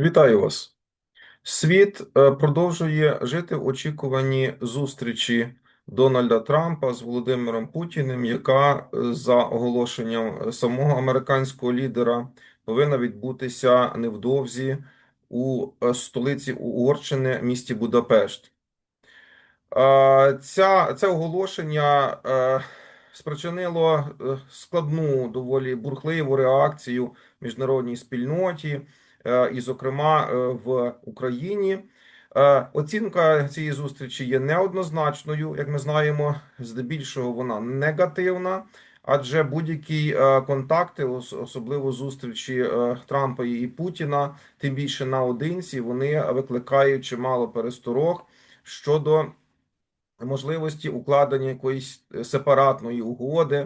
Вітаю вас. Світ е, продовжує жити в очікуванні зустрічі Дональда Трампа з Володимиром Путіним, яка е, за оголошенням самого американського лідера повинна відбутися невдовзі у е, столиці Угорщини, місті Будапешт. Ця, це оголошення спричинило складну, доволі бурхливу реакцію міжнародній спільноті, і, зокрема, е, в Україні. Е, Оцінка цієї зустрічі є неоднозначною, як ми знаємо, здебільшого вона негативна, адже будь-які е, контакти, ос- особливо зустрічі е, Трампа і Путіна, тим більше наодинці, вони викликають чимало пересторог щодо можливості укладення якоїсь е, сепаратної угоди,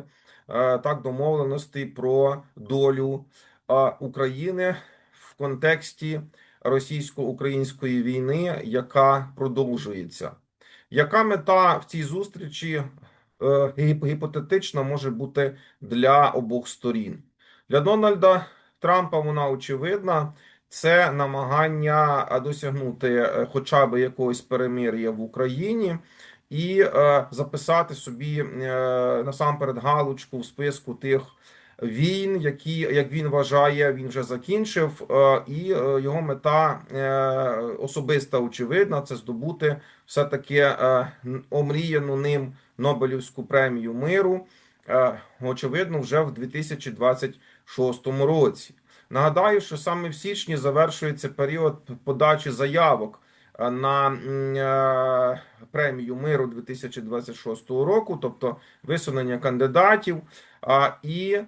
е, так домовленості про долю е, України контексті російсько-української війни, яка продовжується. Яка мета в цій зустрічі е, гіп- гіпотетична може бути для обох сторін? Для Дональда Трампа вона очевидна. Це намагання досягнути е, хоча б якогось перемир'я в Україні і е, записати собі насамперед галочку в списку тих війн, які, як він вважає, він вже закінчив, е, і е, його мета е, особиста очевидна це здобути все-таки е, омріяну ним Нобелівську премію миру. Очевидно, вже в 2026 році. Нагадаю, що саме в січні завершується період подачі заявок на премію миру 2026 року, тобто висунення кандидатів і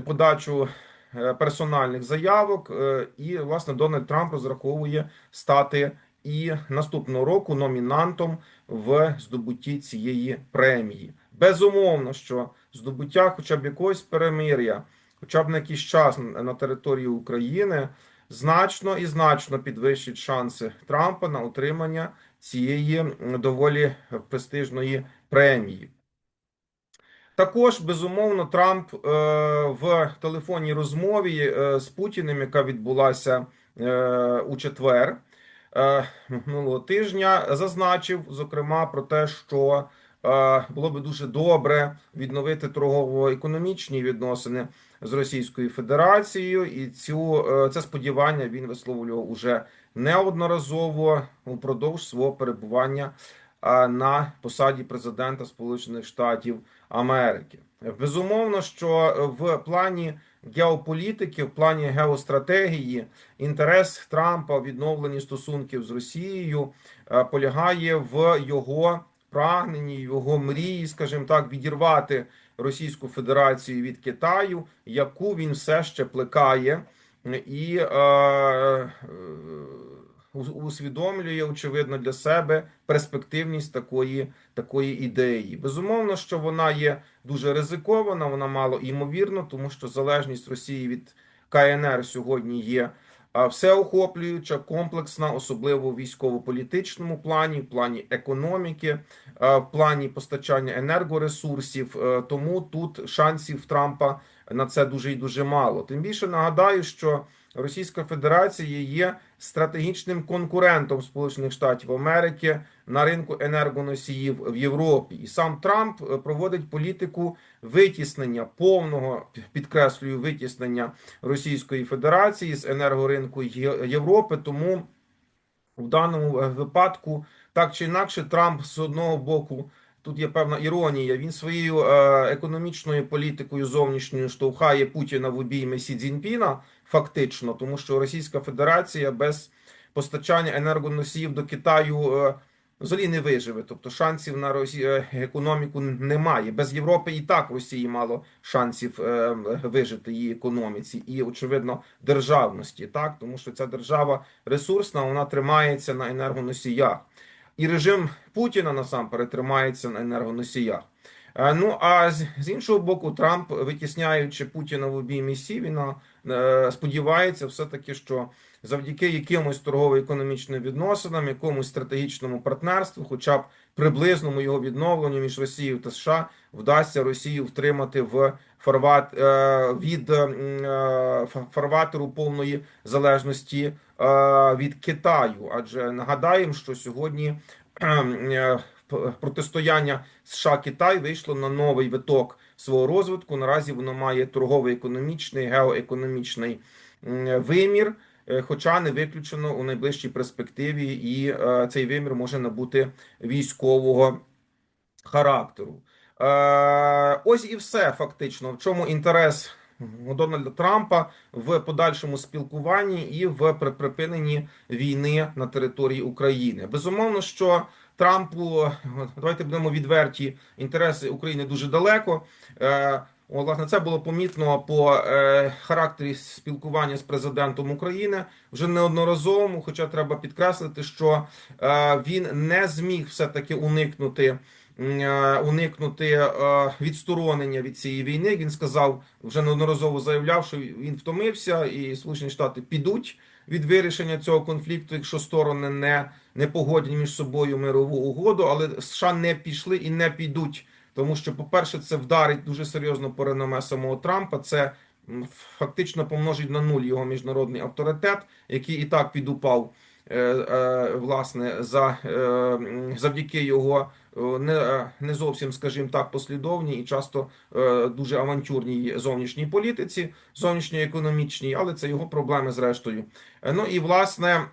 подачу е, персональних заявок. е, І, власне, Дональд Трамп розраховує стати і наступного року номінантом в здобутті цієї премії. Безумовно, що здобуття хоча б якогось перемир'я, хоча б на якийсь час на території України, значно і значно підвищить шанси Трампа на отримання цієї доволі престижної премії. Також, безумовно, Трамп е, в телефонній розмові е, з Путіним, яка відбулася е, у четвер минулого тижня, зазначив, зокрема, про те, що було би дуже добре відновити торгово-економічні відносини з Російською Федерацією, і цю це сподівання він висловлював уже неодноразово упродовж свого перебування на посаді президента Сполучених Штатів Америки. Безумовно, що в плані геополітики, в плані геостратегії, інтерес Трампа в відновленні стосунків з Росією е, полягає в його прагненні, його мрії, скажімо так, відірвати Російську Федерацію від Китаю, яку він все ще плекає і е, е, усвідомлює, очевидно, для себе перспективність такої, такої ідеї. Безумовно, що вона є дуже ризикована, вона мало імовірна, тому що залежність Росії від КНР сьогодні є всеохоплююча, комплексна, особливо в військово-політичному плані, в плані економіки, в плані постачання енергоресурсів. Е, Тому тут шансів Трампа на це дуже і дуже мало. Тим більше нагадаю, що Російська Федерація є стратегічним конкурентом Сполучених Штатів Америки на ринку енергоносіїв в Європі, і сам Трамп е, проводить політику витіснення повного підкреслюю витіснення Російської Федерації з енергоринку Європи. Тому в даному е, випадку так чи інакше Трамп з одного боку. Тут є певна іронія. Він своєю е, економічною політикою зовнішньою штовхає Путіна в обійми Сі Цзіньпіна, фактично, тому що Російська Федерація без постачання енергоносіїв до Китаю е, взагалі не виживе. Тобто шансів на Росі... е, економіку немає. Без Європи і так Росії мало шансів вижити її економіці і, очевидно, державності, так тому що ця держава ресурсна, вона тримається на енергоносіях. І режим Путіна насамперед тримається на енергоносіях. Е, Ну а з, іншого боку, Трамп, витісняючи Путіна в обіймі Сі, він е, сподівається, все-таки, що завдяки якимось торгово-економічним відносинам, якомусь стратегічному партнерству, хоча б приблизному його відновленню між Росією та США, вдасться Росію втримати в фарват е, від фарватеру повної залежності від Китаю. Адже нагадаємо, що сьогодні е, протистояння США Китай вийшло на новий виток свого розвитку. Наразі воно має торгово-економічний, геоекономічний вимір. е, Хоча не виключено у найближчій перспективі, і е, цей вимір може набути військового характеру. Е, ось і все фактично. В чому інтерес Дональда Трампа в подальшому спілкуванні і в припиненні війни на території України. Безумовно, що Трампу давайте будемо відверті. Інтереси України дуже далеко. Е, Власне, це було помітно по е, характері спілкування з президентом України вже неодноразовому. Хоча треба підкреслити, що е, він не зміг все-таки уникнути м, е, уникнути е, відсторонення від цієї війни. Він сказав, вже неодноразово заявляв, що він втомився, і Сполучені Штати підуть від вирішення цього конфлікту, якщо сторони не, не погодять між собою мирову угоду, але США не пішли і не підуть. Тому що, по-перше, це вдарить дуже серйозно по реноме самого Трампа. Це фактично помножить на нуль його міжнародний авторитет, який і так підупав е, е, власне за е, завдяки його е, не, е, не зовсім, скажімо так, послідовній і часто е, дуже авантюрній зовнішній політиці, зовнішньоекономічній, але це його проблеми зрештою. Е, Ну і власне.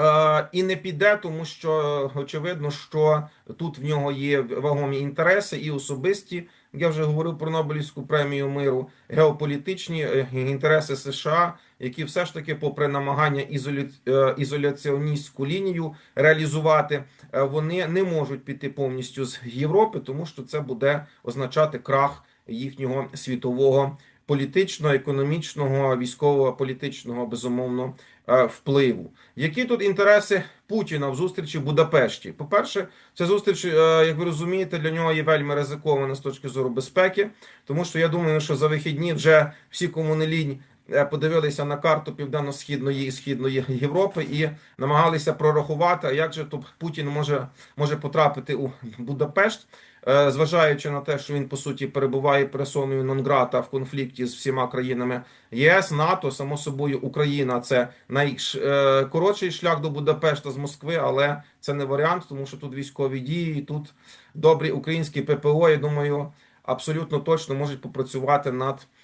Е, І не піде, тому що очевидно, що тут в нього є вагомі інтереси і особисті. Я вже говорив про Нобелівську премію миру, геополітичні е, інтереси США, які все ж таки, попри намагання е, ізоляціоністську лінію реалізувати, вони не можуть піти повністю з Європи, тому що це буде означати крах їхнього світового політичного, економічного, військово-політичного безумовно впливу. Які тут інтереси Путіна в зустрічі в Будапешті? По-перше, ця зустріч, е, як ви розумієте, для нього є вельми ризикована з точки зору безпеки, тому що я думаю, що за вихідні вже всі кому не лінь е, подивилися на карту південно-східної і східної Європи і намагалися прорахувати, як же то Путін може, може потрапити у Будапешт. Е, Зважаючи на те, що він по суті перебуває персоною нон-грата в конфлікті з всіма країнами ЄС, НАТО, само собою, Україна це найкоротший шлях до Будапешта з Москви, але це не варіант, тому що тут військові дії, тут добрі українські ППО, я думаю, абсолютно точно можуть попрацювати над е,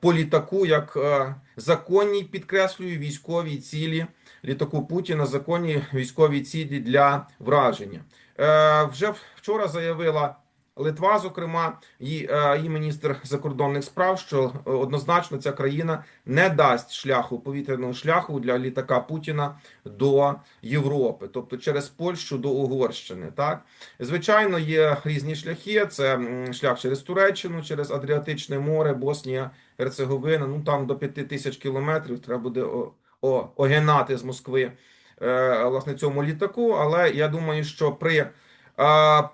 по літаку як е, законній, підкреслюю, військовій цілі літаку Путіна, законні військові цілі для враження. Е, Вже вчора заявила Литва, зокрема, її, е, її міністр закордонних справ, що е, однозначно ця країна не дасть шляху повітряного шляху для літака Путіна до Європи, тобто через Польщу до Угорщини. Так звичайно, є різні шляхи. Це шлях через Туреччину, через Адріатичне море, Боснія, Герцеговина. Ну там до п'яти тисяч кілометрів треба буде огинати з Москви е, власне цьому літаку. Але я думаю, що при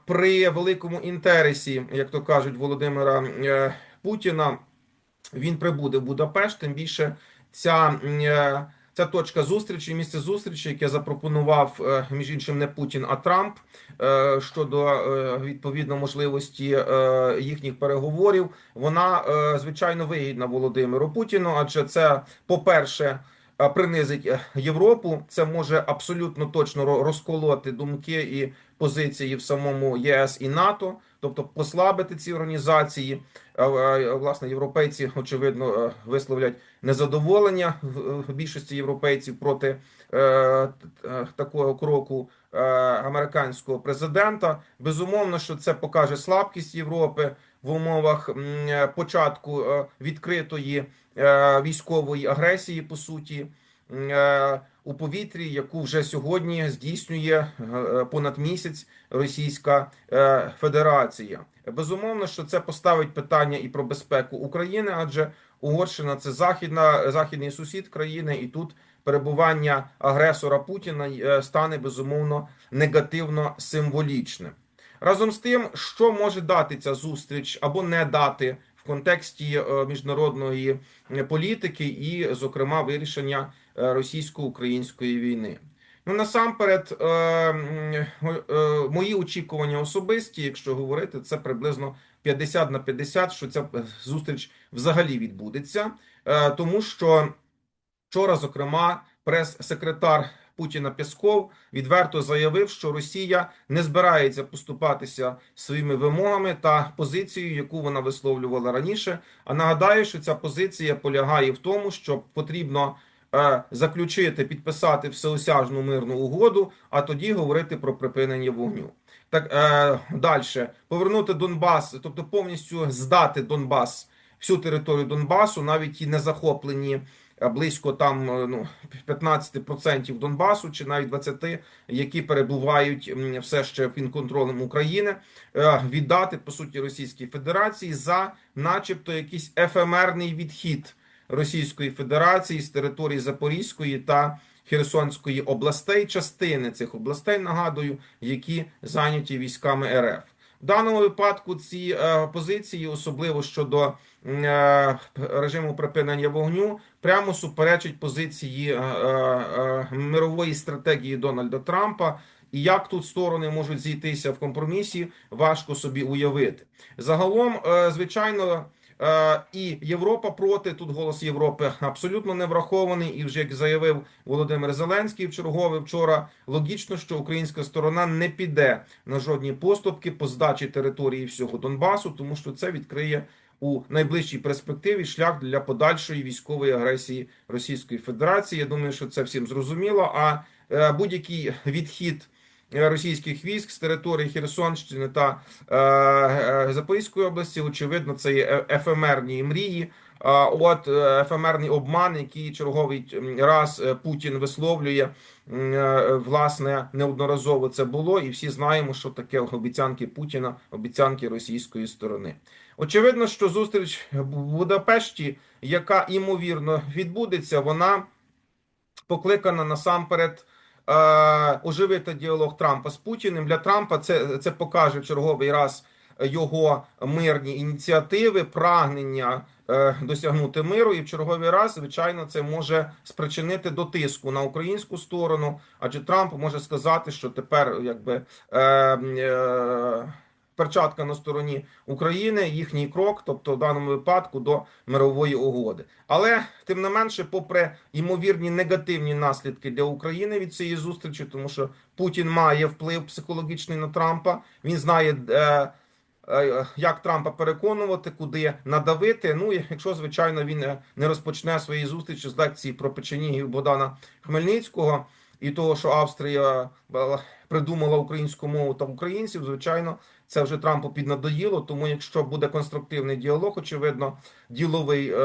при великому інтересі, як то кажуть, Володимира е, Путіна, він прибуде в Будапешт. Тим більше ця, е, ця точка зустрічі, місце зустрічі, яке запропонував е, між іншим не Путін, а Трамп щодо відповідно можливості їхніх переговорів. Вона звичайно вигідна Володимиру Путіну, адже це, по-перше, е, принизить е, Європу. Це може абсолютно точно ро- розколоти думки і позиції в самому ЄС і НАТО, тобто послабити ці організації. Власне, європейці очевидно е, висловлять незадоволення в більшості європейців проти е, такого кроку американського президента. Безумовно, що це покаже слабкість Європи в умовах початку е, відкритої е, військової агресії, по суті. е, У повітрі, яку вже сьогодні здійснює понад місяць Російська Федерація, безумовно, що це поставить питання і про безпеку України, адже Угорщина це західна західний сусід країни, і тут перебування агресора Путіна стане безумовно негативно символічним. Разом з тим, що може дати ця зустріч або не дати в контексті е, міжнародної е, політики і, зокрема, вирішення е, російсько-української війни. Ну, насамперед, мої очікування особисті, якщо говорити, це приблизно 50 на 50, що ця зустріч взагалі відбудеться, тому що вчора, зокрема, прес-секретар Путіна Пєсков відверто заявив, що Росія не збирається поступатися своїми вимогами та позицією, яку вона висловлювала раніше. А нагадаю, що ця позиція полягає в тому, що потрібно е, заключити, підписати всеосяжну мирну угоду, а тоді говорити про припинення вогню. Так е, далі повернути Донбас, тобто повністю здати Донбас, всю територію Донбасу, навіть і не захоплені близько там е, ну 15% Донбасу, чи навіть 20%, які перебувають все ще під контролем України, е, віддати по суті Російській Федерації за, начебто, якийсь ефемерний відхід Російської Федерації з території Запорізької та Херсонської областей, частини цих областей, нагадую, які зайняті військами РФ. В даному випадку ці е, позиції, особливо щодо е, режиму припинення вогню, прямо суперечить позиції е, мирової стратегії Дональда Трампа. І як тут сторони можуть зійтися в компромісі, важко собі уявити. Загалом, звичайно. Е, І Європа проти тут голос Європи абсолютно не врахований. І вже як заявив Володимир Зеленський в чергове вчора, логічно, що українська сторона не піде на жодні поступки по здачі території всього Донбасу, тому що це відкриє у найближчій перспективі шлях для подальшої військової агресії Російської Федерації. Я думаю, що це всім зрозуміло. А е, будь-який відхід. Російських військ з території Херсонщини та е, е, Запорізької області, очевидно, це є е- ефемерні мрії. А от ефемерний обман, який черговий раз Путін висловлює, власне, неодноразово це було, і всі знаємо, що таке обіцянки Путіна, обіцянки російської сторони. Очевидно, що зустріч в Будапешті, яка імовірно відбудеться, вона покликана насамперед е, оживити діалог Трампа з Путіним. Для Трампа це, це покаже черговий раз його мирні ініціативи, прагнення е, досягнути миру, і в черговий раз, звичайно, це може спричинити до тиску на українську сторону, адже Трамп може сказати, що тепер якби. Е, Перчатка на стороні України, їхній крок, тобто в даному випадку до мирової угоди. Але тим не менше, попри ймовірні негативні наслідки для України від цієї зустрічі, тому що Путін має вплив психологічний на Трампа, він знає. Е, е, як Трампа переконувати, куди надавити. Ну якщо звичайно він е, не розпочне свої зустрічі з лекції про печенігів Богдана Хмельницького і того, що Австрія е, придумала українську мову та українців, звичайно, це вже Трампу піднадоїло. Тому, якщо буде конструктивний діалог, очевидно, діловий е,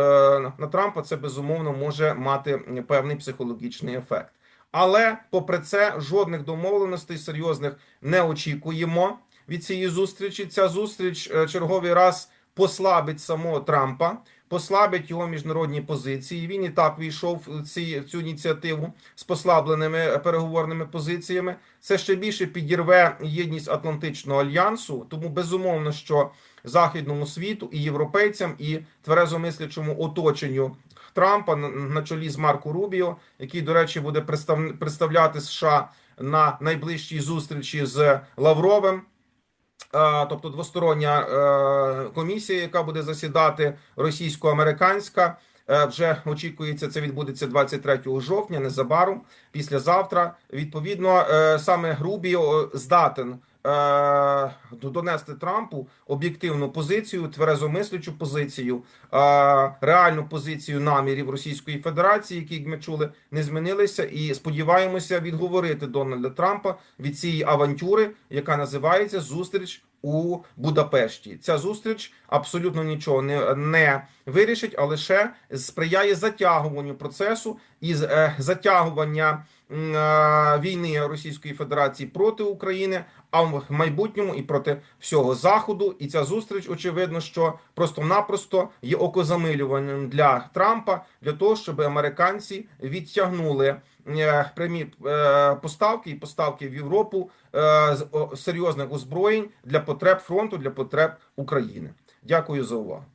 на Трампа, це безумовно може мати певний психологічний ефект. Але, попри це, жодних домовленостей серйозних не очікуємо від цієї зустрічі. Ця зустріч е, черговий раз послабить самого Трампа, послабить його міжнародні позиції. Він і так війшов в ці, в цю ініціативу з послабленими переговорними позиціями. Це ще більше підірве єдність Атлантичного альянсу. Тому безумовно, що західному світу і європейцям, і тверезомислячому оточенню Трампа на, чолі з Марко Рубіо, який, до речі, буде представ, представляти США на найближчій зустрічі з Лавровим. Е, тобто двостороння е, комісія, яка буде засідати російсько-американська. Е, Вже очікується, це відбудеться 23 жовтня, незабаром, післязавтра. Відповідно, саме Грубіо здатен донести Трампу об'єктивну позицію, тверезомислячу позицію, е, реальну позицію намірів Російської Федерації, які ми чули, не змінилися, і сподіваємося відговорити Дональда Трампа від цієї авантюри, яка називається зустріч у Будапешті. Ця зустріч абсолютно нічого не, не вирішить, а лише сприяє затягуванню процесу і е, затягування е, війни Російської Федерації проти України, а в майбутньому і проти всього заходу. І ця зустріч, очевидно, що просто-напросто є окозамилюванням для Трампа для того, щоб американці відтягнули е, прямі е, поставки і поставки в Європу е, серйозних озброєнь для потреб фронту, для потреб України. Дякую за увагу.